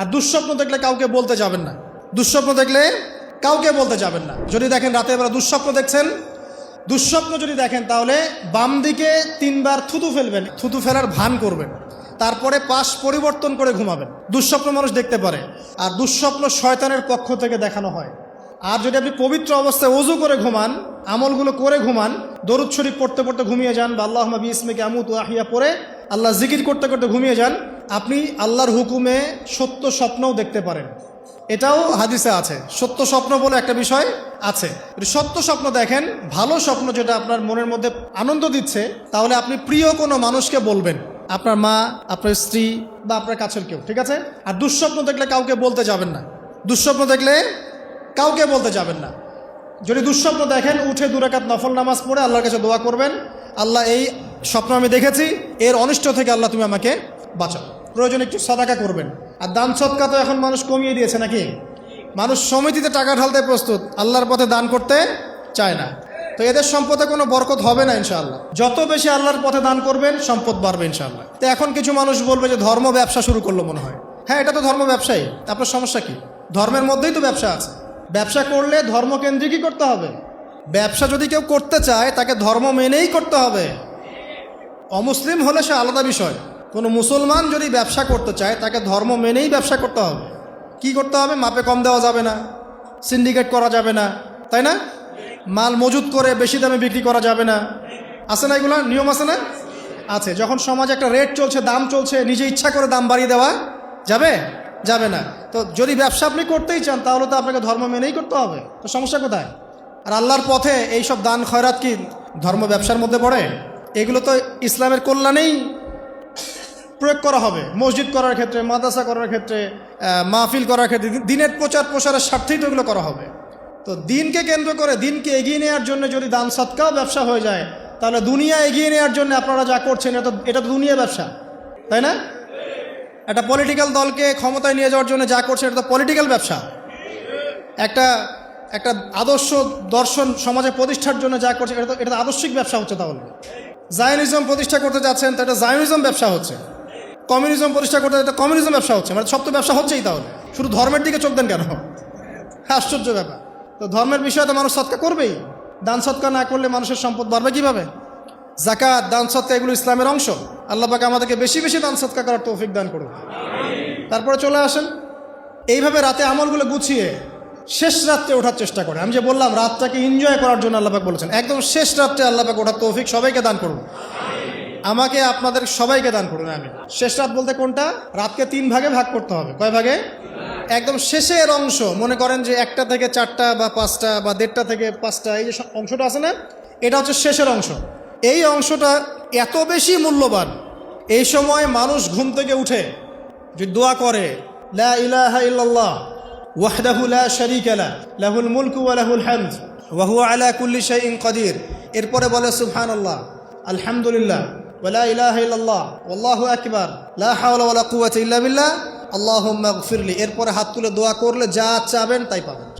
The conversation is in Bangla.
আর দুঃস্বপ্ন দেখলে কাউকে বলতে যাবেন না। দুঃস্বপ্ন দেখলে কাউকে বলতে যাবেন না। যদি দেখেন রাতের বেলা দুঃস্বপ্ন দেখছেন, দুঃস্বপ্ন যদি দেখেন, তাহলে বাম দিকে তিনবার থুতু ফেলবেন, থুতু ফেলার ভান করবেন। তারপরে পাশ পরিবর্তন করে ঘুমাবেন। দুঃস্বপ্ন মানুষ দেখতে পারে। আর দুঃস্বপ্ন শয়তানের পক্ষ থেকে দেখানো হয়। আর যদি আপনি পবিত্র অবস্থায় অজু করে ঘুমান, আমলগুলো করে ঘুমান, দরুদ শরীফ পড়তে পড়তে ঘুমিয়ে যান বা আল্লাহ নবী ইসমিকে আমুত আহিয়া পরে আল্লাহ জিকির করতে করতে ঘুমিয়ে যান আপনি আল্লাহর হুকুমে সত্য স্বপ্নও দেখতে পারেন। এটাও হাদিসে আছে। সত্য স্বপ্ন বলে একটা বিষয় আছে। সত্য স্বপ্ন দেখেন, ভালো স্বপ্ন যেটা আপনার মনের মধ্যে আনন্দ দিচ্ছে, তাহলে আপনি প্রিয় কোনো মানুষকে বলবেন। আপনার মা, আপনার স্ত্রী বা আপনার কাছের কেউ, ঠিক আছে? আর দুঃস্বপ্ন দেখলে কাউকে বলতে যাবেন না। দুঃস্বপ্ন দেখলে কাউকে বলতে যাবেন না। যদি দুঃস্বপ্ন দেখেন, উঠে দুরাকাত নফল নামাজ পড়ে আল্লাহর কাছে দোয়া করবেন, আল্লাহ এই স্বপ্ন আমি দেখেছি, এর অনিষ্ট থেকে আল্লাহ তুমি আমাকে বাঁচাও। প্রয়োজন একটু সদাকা করবেন। আর দান সৎকা তো এখন মানুষ কমিয়ে দিয়েছে নাকি? মানুষ সমিতিতে টাকা ঢালতে প্রস্তুত, আল্লাহর পথে দান করতে চায় না। তো এদের সম্পদে কোনো বরকত হবে না ইনশাআল্লাহ। যত বেশি আল্লাহর পথে দান করবেন, সম্পদ বাড়বে ইনশাআল্লাহ। তো এখন কিছু মানুষ বলবে যে ধর্ম ব্যবসা শুরু করল মনে হয়। হ্যাঁ এটা তো ধর্ম ব্যবসায়ী। আপনার সমস্যা কি? ধর্মের মধ্যেই তো ব্যবসা আছে। ব্যবসা করলে ধর্মকেন্দ্রিকই করতে হবে। ব্যবসা যদি কেউ করতে চায়, তাকে ধর্ম মেনেই করতে হবে। অমুসলিম হলে সে আলাদা বিষয়। কোনো মুসলমান যদি ব্যবসা করতে চায়, তাকে ধর্ম মেনেই ব্যবসা করতে হবে। কি করতে হবে? মাপে কম দেওয়া যাবে না সিন্ডিকেট করা যাবে না, তাই না? মাল মজুত করে বেশি দামে বিক্রি করা যাবে না। আছে না এগুলো? নিয়ম আছে না? আছে। যখন সমাজে একটা রেট চলছে, দাম চলছে, নিজে ইচ্ছা করে দাম বাড়িয়ে দেওয়া যাবে? যাবে না। তো যদি ব্যবসা আপনি করতেই চান, তাহলে তো আপনাকে ধর্ম মেনেই করতে হবে। তো সমস্যা কোথায়? আর আল্লাহর পথে এই সব দান, খয়রাত কি ধর্ম ব্যবসার মধ্যে পড়ে? এগুলো তো ইসলামের কল্যাণেই প্রয়োগ করা হবে। মসজিদ করার ক্ষেত্রে, মাদ্রাসা করার ক্ষেত্রে মাহফিল করার ক্ষেত্রে দিনের প্রচার প্রসারের স্বার্থেই তো এগুলো করা হবে। তো দিনকে কেন্দ্র করে দিনকে এগিয়ে নেওয়ার জন্য যদি দান সৎকাও ব্যবসা হয়ে যায়, তাহলে দুনিয়া এগিয়ে নেওয়ার জন্য আপনারা যা করছেন, এটা এটা তো দুনিয়া ব্যবসা। তাই না? একটা পলিটিক্যাল দলকে ক্ষমতায় নিয়ে যাওয়ার জন্য যা করছে এটা তো পলিটিক্যাল ব্যবসা। একটা একটা আদর্শ দর্শন সমাজে প্রতিষ্ঠার জন্য যা করছে এটা তো এটা আদর্শিক ব্যবসা হচ্ছে তাহলে। জায়নিজম প্রতিষ্ঠা করতে যাচ্ছেন, তো এটা জায়নিজম ব্যবসা হচ্ছে। কমিউনিজম প্রতিষ্ঠা করতে এটা কমিউনিজম ব্যবসা হচ্ছে মানে সব তো ব্যবসা হচ্ছেই তাহলে। শুধু ধর্মের দিকে চোখ দেন কেন? আশ্চর্য ব্যাপার। তো ধর্মের বিষয়ে তো মানুষ সৎকা করবেই। দান সৎকা না করলে মানুষের সম্পদ বাড়বে কীভাবে? জাকাত দান সৎকা এগুলো ইসলামের অংশ। আল্লাহ পাকে আমাদেরকে বেশি বেশি দান সৎকা করার তৌফিক দান করুন তারপরে চলে আসেন। এইভাবে রাতে আমলগুলো গুছিয়ে শেষ রাত্রে ওঠার চেষ্টা করে। আমি যে বললাম, রাতটাকে এনজয় করার জন্য আল্লাপাক বলেছেন। একদম শেষ রাত্রে আল্লাপাক ওঠার তৌফিক সবাইকে দান করুন। আমাকে আপনাদের সবাইকে দান করুন আমি শেষ রাত বলতে কোনটা? রাতকে তিন ভাগে ভাগ করতে হবে। কয় ভাগে? একদম শেষের অংশ। মনে করেন যে একটা থেকে চারটা বা পাঁচটা বা দেড়টা থেকে পাঁচটা, এই যে অংশটা আছে না? এটা হচ্ছে শেষের অংশ। এই অংশটা এত বেশি মূল্যবান, এই সময় মানুষ ঘুম থেকে উঠে, যে দোয়া করে, লা কুল্লি এরপরে বলে, সুবহানাল্লাহ, আলহামদুলিল্লাহ। এরপরে হাত তুলে দোয়া করলে যা চাবেন তাই পাবেন।